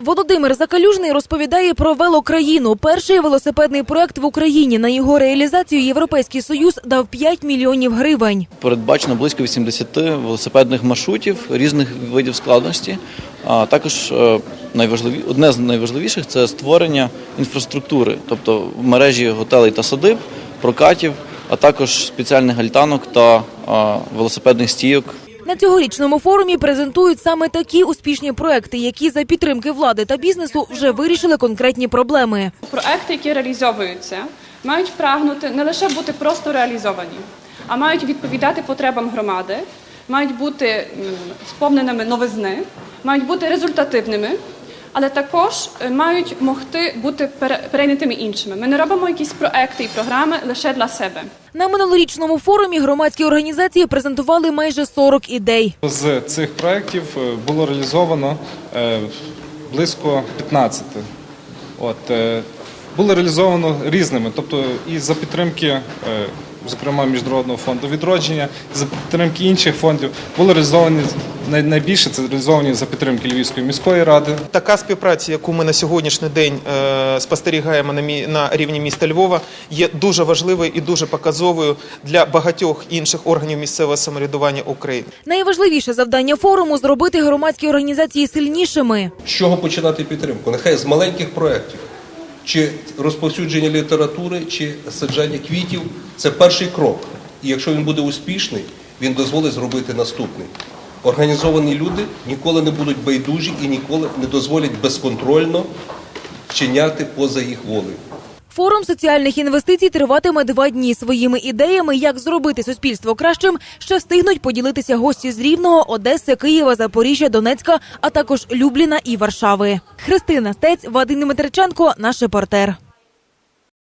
Володимир Закалюжний розповідає про велокраїну. Перший велосипедний проект в Україні. На його реалізацію Європейський Союз дав 5 мільйонів гривень. Передбачено близько 80 велосипедних маршрутів різних видів складності. А також е, найважливі, одне з найважливіших це створення інфраструктури, тобто в мережі готелей та садиб, прокатів, а також спеціальних альтанок та велосипедних стійок На цьогорічному форумі презентують саме такі успішні проекти, які за підтримки влади та бізнесу вже вирішили конкретні проблеми. Проекти, які реалізовуються, мають прагнути не лише бути просто реалізовані, а мають відповідати потребам громади, мають бути сповненими новизни, мають бути результативними, але також е, мають могти бути пере- перейнятими іншими. Ми не робимо якісь проекти і програми лише для себе. На минулорічному форумі громадські організації презентували майже 40 ідей. З цих проєктів е, було реалізовано е, близько 15. От, було реалізовано різними, тобто і за підтримки, е, зокрема Міжнародного фонду відродження, і за підтримки інших фондів було реалізовані найбільше це реалізовані за підтримки Львівської міської ради. Така співпраця, яку ми на сьогоднішній день е, спостерігаємо на рівні міста Львова, є дуже важливою і дуже показовою для багатьох інших органів місцевого самоврядування України. Найважливіше завдання форуму зробити громадські організації сильнішими. З чого починати підтримку? Нехай з маленьких проєктів, чи розповсюдження літератури, чи саджання квітів це перший крок. І якщо він буде успішний, він дозволить зробити наступний. Організовані люди ніколи не будуть байдужі і ніколи не дозволять безконтрольно вчиняти поза їх волею. Форум соціальних інвестицій триватиме два дні. Своїми ідеями, як зробити суспільство кращим, ще встигнуть поділитися гості з Рівного, Одеси, Києва, Запоріжжя, Донецька, а також Любліна і Варшави. Христина Стець, Вадим Дмитриченко, наш репортер.